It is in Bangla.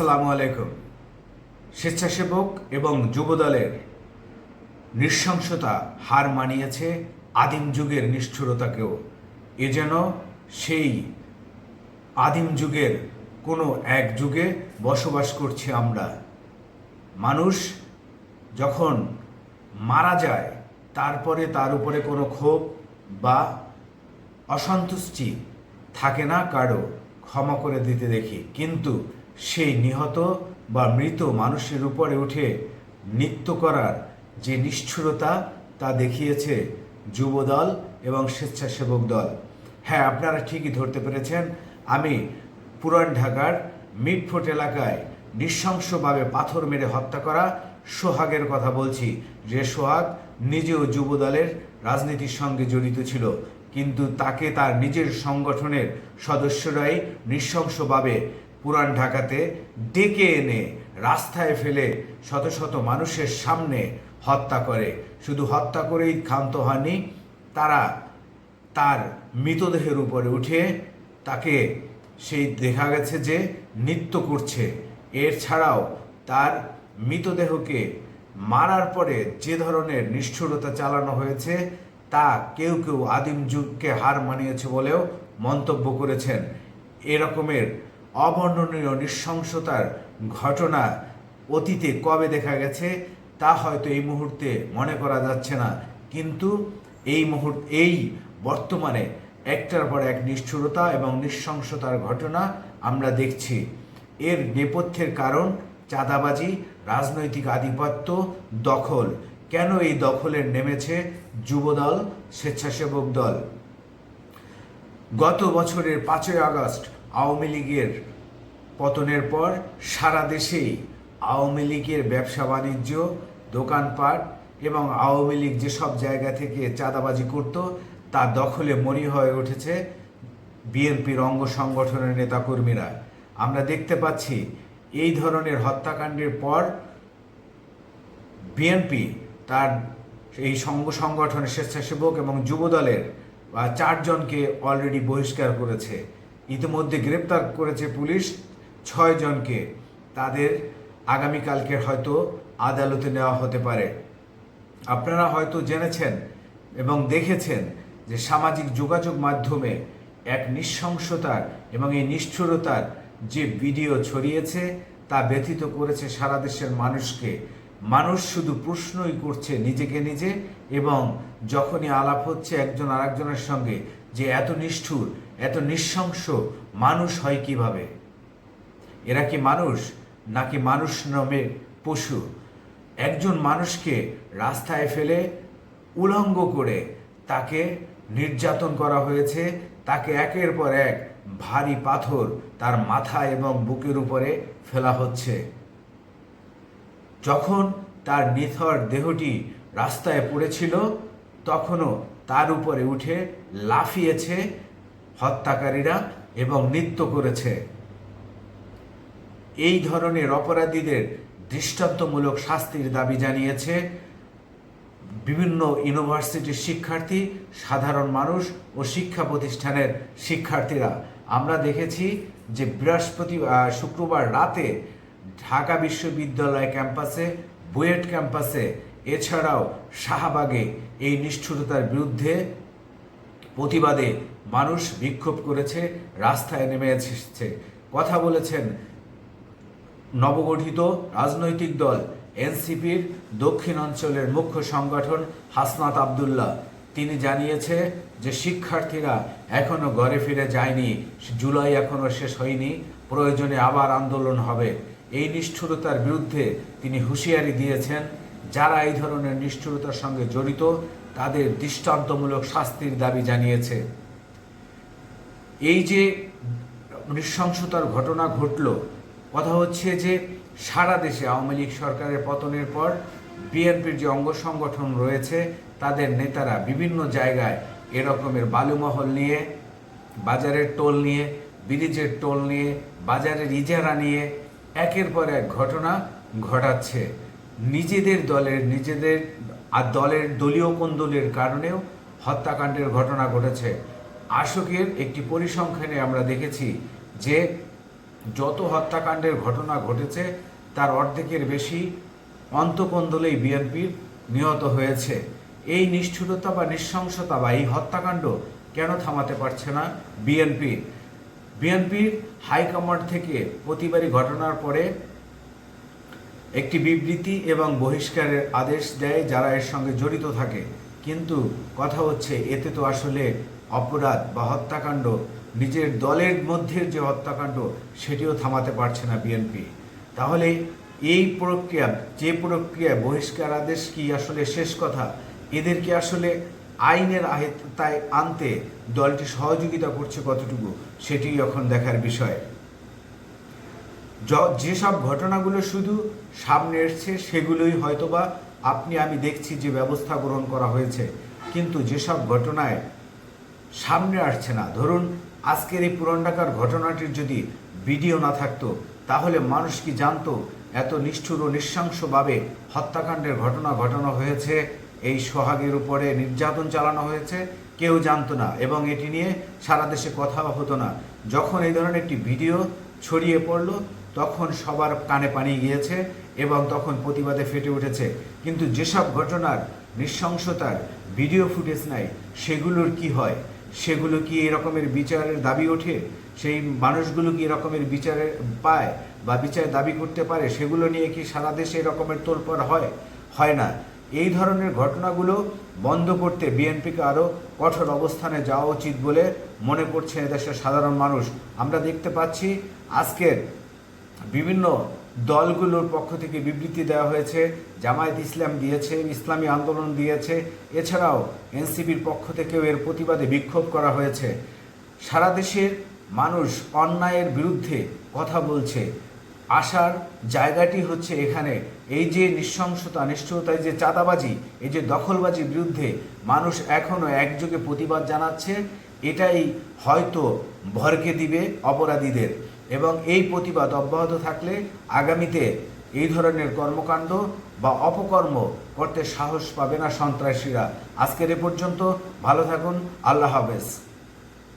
আসসালামু আলাইকুম। স্বেচ্ছাসেবক এবং যুবদলের নৃশংসতা হার মানিয়েছে আদিম যুগের নিষ্ঠুরতাকেও। এ যেন সেই আদিম যুগের কোনো এক যুগে বসবাস করছি আমরা। মানুষ যখন মারা যায়, তারপরে তার উপরে কোনো ক্ষোভ বা অসন্তুষ্টি থাকে না কারও। ক্ষমা করে দিতে দেখি। কিন্তু সেই নিহত বা মৃত মানুষের উপরে উঠে নৃত্য করার যে নিষ্ঠুরতা তা দেখিয়েছে যুবদল এবং স্বেচ্ছাসেবক দল। হ্যাঁ আপনারা ঠিকই ধরতে পেরেছেন। আমি পুরান ঢাকার মিটফোর্ট এলাকায় নৃশংসভাবে পাথর মেরে হত্যা করা সোহাগের কথা বলছি। যে সোহাগ নিজেও যুবদলের রাজনীতির সঙ্গে জড়িত ছিল, কিন্তু তাকে তার নিজের সংগঠনের সদস্যরাই নৃশংসভাবে পুরান ঢাকাতে ডেকে এনে রাস্তায় ফেলে শত শত মানুষের সামনে হত্যা করে। শুধু হত্যা করেই ক্ষান্ত হয়নি তারা তার মৃতদেহের উপরে উঠে তাকে সেই দেখা গেছে যে নৃত্য করছে। এর ছাড়াও তার মৃতদেহকে মারার পরে যে ধরনের নিষ্ঠুরতা চালানো হয়েছে, তা কেউ কেউ আদিম যুগকে হার মানিয়েছে বলেও মন্তব্য করেছেন। এরকমের অবর্ণনীয় নৃশংসতার ঘটনা অতীতে কবে দেখা গেছে, তা হয়তো এই মুহূর্তে মনে করা যাচ্ছে না। কিন্তু এই মুহূর্ত এই বর্তমানে একটার পর এক নিষ্ঠুরতা এবং নৃশংসতার ঘটনা আমরা দেখছি। এর নেপথ্যের কারণ চাঁদাবাজি, রাজনৈতিক আধিপত্য, দখল। কেন এই দখলের নেমেছে যুবদল, স্বেচ্ছাসেবক দল? গত বছরের পাঁচই আগস্ট আওয়ামী লীগের পতনের পর সারা দেশেই আওয়ামী লীগের ব্যবসা বাণিজ্য, দোকানপাট এবং আওয়ামী লীগ যেসব জায়গা থেকে চাঁদাবাজি করত, তা দখলে মরি হয়ে উঠেছে বিএনপির অঙ্গ সংগঠনের নেতাকর্মীরা। আমরা দেখতে পাচ্ছি এই ধরনের হত্যাকাণ্ডের পর বিএনপি তার এই সঙ্গ সংগঠনের স্বেচ্ছাসেবক এবং যুবদলের চারজনকে অলরেডি বহিষ্কার করেছে। ইতিমধ্যে গ্রেপ্তার করেছে পুলিশ ছয় জনকে। তাদের আগামীকালকে হয়তো আদালতে নেওয়া হতে পারে। আপনারা হয়তো জেনেছেন এবং দেখেছেন যে সামাজিক যোগাযোগ মাধ্যমে এক নৃশংসতার এবং এই নিষ্ঠুরতার যে ভিডিও ছড়িয়েছে, তা ব্যথিত করেছে সারা দেশের মানুষকে। মানুষ শুধু প্রশ্নই করছে নিজেকে নিজে এবং যখনই আলাপ হচ্ছে একজন আরেকজনের সঙ্গে যে এত নিষ্ঠুর এত নৃশংস মানুষ হয় কীভাবে? এরা কি মানুষ নাকি মানুষ নামে পশু? একজন মানুষকে রাস্তায় ফেলে উলঙ্গ করে তাকে নির্যাতন করা হয়েছে, তাকে একের পর এক ভারী পাথর তার মাথা এবং বুকের উপরে ফেলা হচ্ছে। যখন তার নিথর দেহটি রাস্তায় পড়েছিল, তখনও তার উপরে উঠে লাফিয়েছে হত্যাকারীরা এবং নৃত্য করেছে। এই ধরনের অপরাধীদের দৃষ্টান্তমূলক শাস্তির দাবি জানিয়েছে বিভিন্ন ইউনিভার্সিটির শিক্ষার্থী, সাধারণ মানুষ ও শিক্ষা প্রতিষ্ঠানের শিক্ষার্থীরা। আমরা দেখেছি যে বৃহস্পতি শুক্রবার রাতে ঢাকা বিশ্ববিদ্যালয় ক্যাম্পাসে, বুয়েট ক্যাম্পাসে, এছাড়াও শাহবাগে এই নিষ্ঠুরতার বিরুদ্ধে প্রতিবাদে মানুষ বিক্ষোভ করেছে, রাস্তায় নেমে এসেছে। কথা বলেছেন নবগঠিত রাজনৈতিক দল, এনসিপির দক্ষিণ অঞ্চলের মুখ্য সংগঠন হাসনাত আবদুল্লাহ। তিনি জানিয়েছে যে শিক্ষার্থীরা এখনও ঘরে ফিরে যায়নি, জুলাই এখনও শেষ হয়নি, প্রয়োজনে আবার আন্দোলন হবে। এই নিষ্ঠুরতার বিরুদ্ধে তিনি হুঁশিয়ারি দিয়েছেন, যারা এই ধরনের নিষ্ঠুরতার সঙ্গে জড়িত, তাদের দৃষ্টান্তমূলক শাস্তির দাবি জানিয়েছে। এই যে নৃশংসতার ঘটনা ঘটল, কথা হচ্ছে যে সারা দেশে আওয়ামী লীগ সরকারের পতনের পর বিএনপির যে অঙ্গ সংগঠন রয়েছে, তাদের নেতারা বিভিন্ন জায়গায় এরকমের বালুমহল নিয়ে, বাজারের টোল নিয়ে, ব্রিজের টোল নিয়ে, বাজারের ইজারা নিয়ে একের পর এক ঘটনা ঘটাচ্ছে। নিজেদের দলের, নিজেদের আর দলের দলীয় কোন্দলের কারণেও হত্যাকাণ্ডের ঘটনা ঘটেছে। আশোকের একটি পরিসংখ্যানে আমরা দেখেছি যে যত হত্যাকাণ্ডের ঘটনা ঘটেছে, তার অর্ধেকের বেশি অন্তকন্দলেই বিএনপির নিহত হয়েছে। এই নিষ্ঠুরতা বা নৃশংসতা বা এই হত্যাকাণ্ড কেন থামাতে পারছে না বিএনপি? বিএনপির হাইকমান্ড থেকে প্রতিবারই ঘটনার পরে একটি বিবৃতি এবং বহিষ্কারের আদেশ দেয় যারা এর সঙ্গে জড়িত থাকে। কিন্তু কথা হচ্ছে, এতে তো আসলে অপরাধ বা হত্যাকাণ্ড, নিজের দলের মধ্যের যে হত্যাকাণ্ড, সেটিও থামাতে পারছে না বিএনপি তাহলে এই প্রক্রিয়া, যে প্রক্রিয়া বহিষ্কার আদেশ কি আসলে শেষ কথা? এদেরকে আসলে আইনের আয়তায় আনতে দলটি সহযোগিতা করছে কতটুকু? সেটি এখন দেখার বিষয়। যেসব ঘটনাগুলো শুধু সামনে এসছে, সেগুলোই হয়তোবা আপনি, আমি দেখছি যে ব্যবস্থা গ্রহণ করা হয়েছে। কিন্তু যেসব ঘটনায় সামনে আসছে না। ধরুন, আজকের এই পুরান ঢাকার ঘটনাটির যদি ভিডিও না থাকতো, তাহলে মানুষ কি জানতো এত নিষ্ঠুর ও নৃশংসভাবে হত্যাকাণ্ডের ঘটনা ঘটানো হয়েছে? এই সোহাগের উপরে নির্যাতন চালানো হয়েছে? কেউ জানতো না। এবং এটি নিয়ে সারা দেশে কথা হতো না। যখন এই ধরনের একটি ভিডিও ছড়িয়ে পড়ল, তখন সবার কানে পানি গিয়েছে এবং তখন প্রতিবাদে ফেটে উঠেছে। কিন্তু যেসব ঘটনার নৃশংসতার ভিডিও ফুটেজ নাই, সেগুলোর কি হয়? সেগুলো কি এরকমের বিচারের দাবি ওঠে? সেই মানুষগুলো কি এরকমের বিচারের পায় বা বিচার দাবি করতে পারে? সেগুলো নিয়ে কি সারা দেশে এরকমের তোলপাড় হয়? হয় না। এই ধরনের ঘটনাগুলো বন্ধ করতে বিএনপিকে আরও কঠোর অবস্থানে যাওয়া উচিত বলে মনে করছে এদেশের সাধারণ মানুষ। আমরা দেখতে পাচ্ছি আজকের বিভিন্ন দলগুলোর পক্ষ থেকে বিবৃতি দেওয়া হয়েছে। জামায়াত ইসলাম দিয়েছে, ইসলামী আন্দোলন দিয়েছে। এছাড়াও এনসিবির পক্ষ থেকেও এর প্রতিবাদে বিক্ষোভ করা হয়েছে। সারা দেশের মানুষ অন্যায়ের বিরুদ্ধে কথা বলছে। আসার জায়গাটি হচ্ছে এখানে। এই যে নৃশংসতা, নিষ্ঠুরতায় যে চাঁদাবাজি, এই যে দখলবাজির বিরুদ্ধে মানুষ এখনও একযোগে প্রতিবাদ জানাচ্ছে, এটাই হয়তো ভরকে দিবে অপরাধীদের। এবং এই প্রতিবাদ অব্যাহত থাকলে আগামীতে এই ধরনের কর্মকাণ্ড বা অপকর্ম করতে সাহস পাবে না সন্ত্রাসীরা। আজকের এ পর্যন্ত, ভালো থাকুন, আল্লাহ হাফেজ।